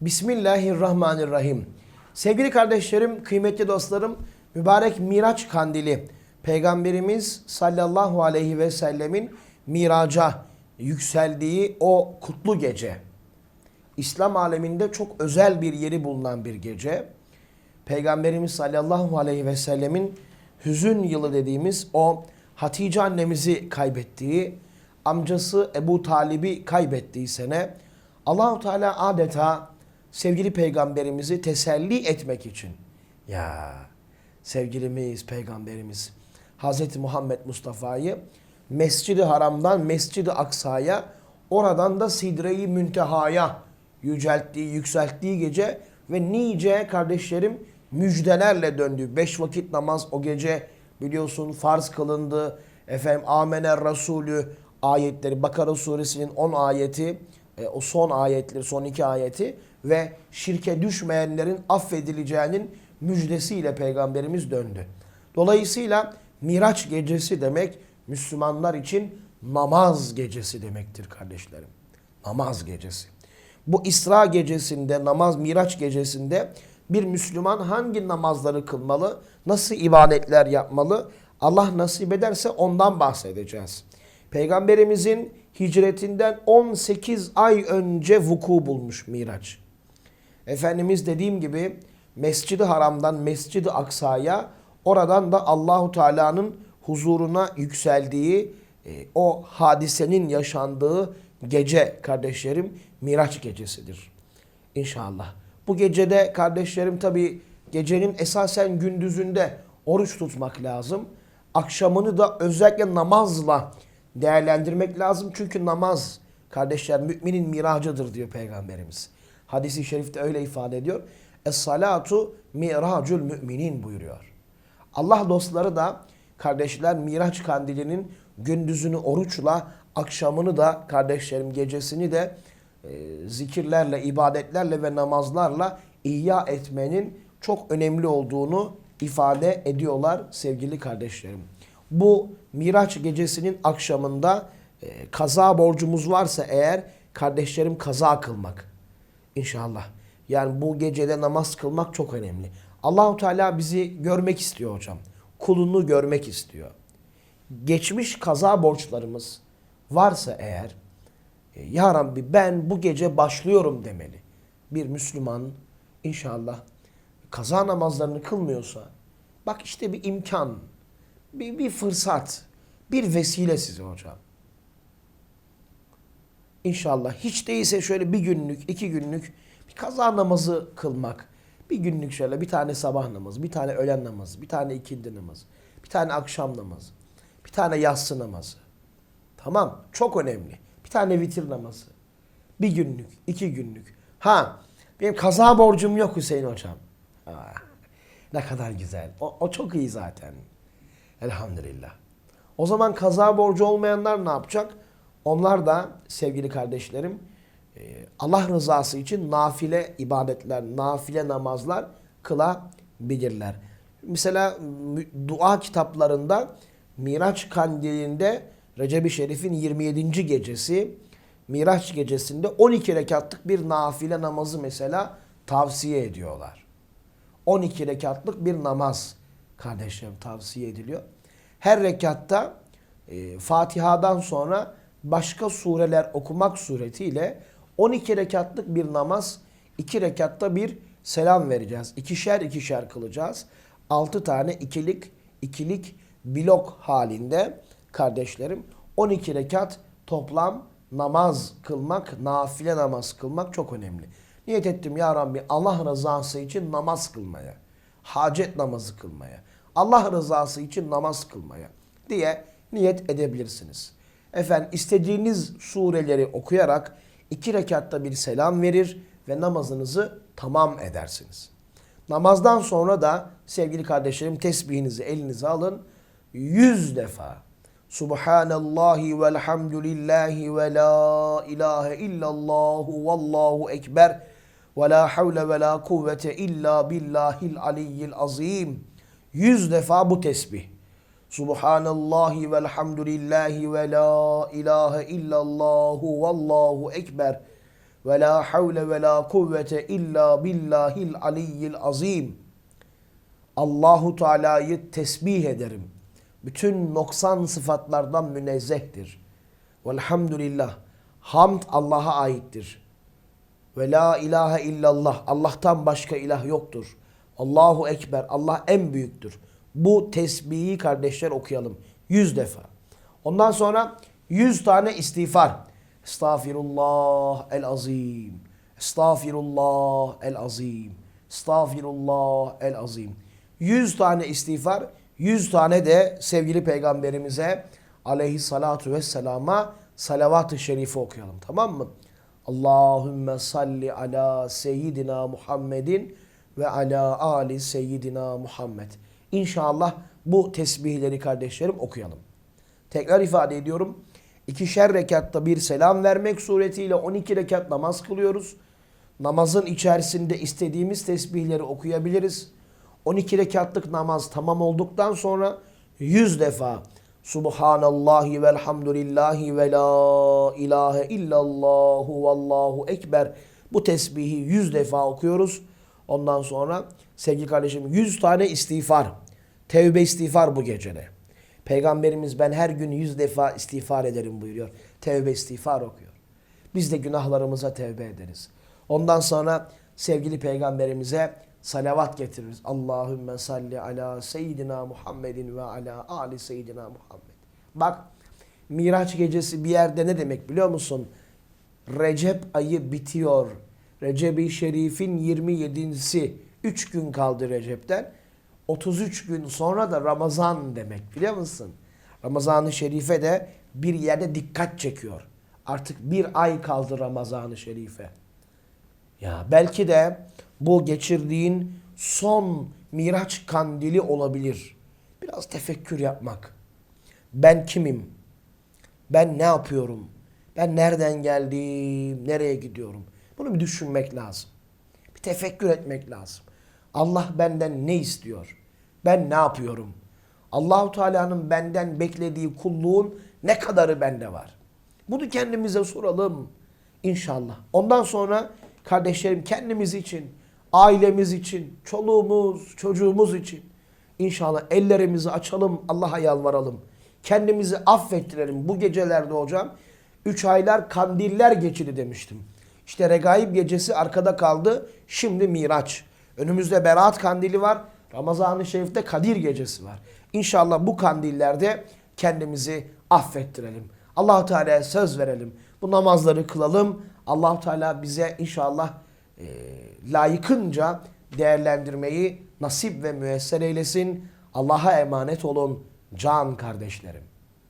Bismillahirrahmanirrahim. Sevgili kardeşlerim, kıymetli dostlarım, mübarek Miraç kandili Peygamberimiz sallallahu aleyhi ve sellemin miraca yükseldiği o kutlu gece. İslam aleminde çok özel bir yeri bulunan bir gece. Peygamberimiz sallallahu aleyhi ve sellemin hüzün yılı dediğimiz o Hatice annemizi kaybettiği, amcası Ebu Talib'i kaybettiği sene Allahu Teala adeta sevgili peygamberimizi teselli etmek için ya sevgilimiz peygamberimiz Hazreti Muhammed Mustafa'yı Mescid-i Haram'dan Mescid-i Aksa'ya oradan da Sidre-i Münteha'ya yücelttiği, yükselttiği gece ve nice kardeşlerim müjdelerle döndü. Beş vakit namaz o gece biliyorsun farz kılındı. Efendim Amener Resulü ayetleri Bakara suresinin 10 ayeti e, o son ayetleri son iki ayeti ve şirke düşmeyenlerin affedileceğinin müjdesiyle peygamberimiz döndü. Dolayısıyla Miraç gecesi demek Müslümanlar için namaz gecesi demektir kardeşlerim. Namaz gecesi. Bu İsra gecesinde, namaz Miraç gecesinde bir Müslüman hangi namazları kılmalı, nasıl ibadetler yapmalı, Allah nasip ederse ondan bahsedeceğiz. Peygamberimizin hicretinden 18 ay önce vuku bulmuş Miraç. Efendimiz dediğim gibi Mescid-i Haram'dan Mescid-i Aksa'ya oradan da Allahu Teala'nın huzuruna yükseldiği e, o hadisenin yaşandığı gece kardeşlerim Miraç gecesidir. İnşallah. Bu gecede kardeşlerim tabi gecenin esasen gündüzünde oruç tutmak lazım. Akşamını da özellikle namazla değerlendirmek lazım. Çünkü namaz kardeşler müminin miracıdır diyor Peygamberimiz. Hadisi şerifte öyle ifade ediyor. Es-salatu miracul müminin buyuruyor. Allah dostları da kardeşler Miraç kandilinin gündüzünü oruçla, akşamını da kardeşlerim gecesini de e, zikirlerle, ibadetlerle ve namazlarla ihya etmenin çok önemli olduğunu ifade ediyorlar sevgili kardeşlerim. Bu Miraç gecesinin akşamında e, kaza borcumuz varsa eğer kardeşlerim kaza kılmak. İnşallah. Yani bu gecede namaz kılmak çok önemli. Allahu Teala bizi görmek istiyor hocam. Kulunu görmek istiyor. Geçmiş kaza borçlarımız varsa eğer e, ya Rabbi ben bu gece başlıyorum demeli. Bir Müslüman inşallah kaza namazlarını kılmıyorsa bak işte bir imkan, bir, bir fırsat, bir vesile size hocam. İnşallah hiç değilse şöyle bir günlük, iki günlük bir kaza namazı kılmak. Bir günlük şöyle bir tane sabah namazı, bir tane öğlen namazı, bir tane ikindi namazı, bir tane akşam namazı, bir tane yatsı namazı. Tamam çok önemli. Bir tane vitir namazı. Bir günlük, iki günlük. Ha benim kaza borcum yok Hüseyin hocam. Ha, ne kadar güzel. O, o çok iyi zaten. Elhamdülillah. O zaman kaza borcu olmayanlar ne yapacak? Onlar da sevgili kardeşlerim e, Allah rızası için nafile ibadetler, nafile namazlar kılabilirler. Mesela dua kitaplarında Miraç kandilinde Recep-i Şerif'in 27. gecesi Miraç gecesinde 12 rekatlık bir nafile namazı mesela tavsiye ediyorlar. 12 rekatlık bir namaz kardeşlerim tavsiye ediliyor. Her rekatta e, Fatiha'dan sonra başka sureler okumak suretiyle 12 rekatlık bir namaz, 2 rekatta bir selam vereceğiz. İkişer ikişer kılacağız. 6 tane ikilik ikilik blok halinde kardeşlerim 12 rekat toplam namaz kılmak, nafile namaz kılmak çok önemli. Niyet ettim ya Rabbi Allah rızası için namaz kılmaya, hacet namazı kılmaya, Allah rızası için namaz kılmaya diye niyet edebilirsiniz. Efendim istediğiniz sureleri okuyarak iki rekatta bir selam verir ve namazınızı tamam edersiniz. Namazdan sonra da sevgili kardeşlerim tesbihinizi elinize alın. Yüz defa Subhanallahi velhamdülillahi ve la ilahe illallahu vallahu ekber ve la havle ve la kuvvete illa billahil aliyyil azim. Yüz defa bu tesbih. Subhanallahi velhamdülillahi ve la ilahe illallahu vallahu ekber ve la havle ve la kuvvete illa billahil aliyyil azim. Allahu Teala'yı tesbih ederim. Bütün noksan sıfatlardan münezzehtir. Velhamdülillah. Hamd Allah'a aittir. Ve la ilahe illallah. Allah'tan başka ilah yoktur. Allahu Ekber. Allah en büyüktür. Bu tesbihi kardeşler okuyalım. Yüz defa. Ondan sonra yüz tane istiğfar. Estağfirullah el azim. Estağfirullah el azim. Estağfirullah el azim. Yüz tane istiğfar, yüz tane de sevgili peygamberimize aleyhissalatu vesselama salavat-ı şerife okuyalım. Tamam mı? Allahümme salli ala seyyidina Muhammedin ve ala ali seyyidina Muhammed. İnşallah bu tesbihleri kardeşlerim okuyalım. Tekrar ifade ediyorum. İkişer rekatta bir selam vermek suretiyle 12 rekat namaz kılıyoruz. Namazın içerisinde istediğimiz tesbihleri okuyabiliriz. 12 rekatlık namaz tamam olduktan sonra 100 defa Subhanallahi velhamdülillahi ve la ilahe illallahu vallahu ekber bu tesbihi 100 defa okuyoruz. Ondan sonra sevgili kardeşim 100 tane istiğfar. Tevbe istiğfar bu gecede. Peygamberimiz ben her gün 100 defa istiğfar ederim buyuruyor. Tevbe istiğfar okuyor. Biz de günahlarımıza tevbe ederiz. Ondan sonra sevgili peygamberimize salavat getiririz. Allahümme salli ala seyyidina Muhammedin ve ala ali seyyidina Muhammed. Bak Miraç gecesi bir yerde ne demek biliyor musun? Recep ayı bitiyor. Recep-i Şerif'in 27'si. 3 gün kaldı Recep'ten. 33 gün sonra da Ramazan demek biliyor musun? Ramazan-ı Şerif'e de bir yerde dikkat çekiyor. Artık bir ay kaldı Ramazan-ı Şerif'e. Ya belki de bu geçirdiğin son Miraç kandili olabilir. Biraz tefekkür yapmak. Ben kimim? Ben ne yapıyorum? Ben nereden geldim? Nereye gidiyorum? Bunu bir düşünmek lazım. Bir tefekkür etmek lazım. Allah benden ne istiyor? Ben ne yapıyorum? Allahu Teala'nın benden beklediği kulluğun ne kadarı bende var? Bunu kendimize soralım inşallah. Ondan sonra kardeşlerim kendimiz için, ailemiz için, çoluğumuz, çocuğumuz için inşallah ellerimizi açalım, Allah'a yalvaralım. Kendimizi affettirelim. Bu gecelerde hocam 3 aylar kandiller geçidi demiştim. İşte Regaib gecesi arkada kaldı. Şimdi Miraç. Önümüzde Berat kandili var. Ramazan-ı Şerif'te Kadir gecesi var. İnşallah bu kandillerde kendimizi affettirelim. Allahu Teala'ya söz verelim. Bu namazları kılalım. Allahu Teala bize inşallah e, layıkınca değerlendirmeyi nasip ve müesser eylesin. Allah'a emanet olun can kardeşlerim.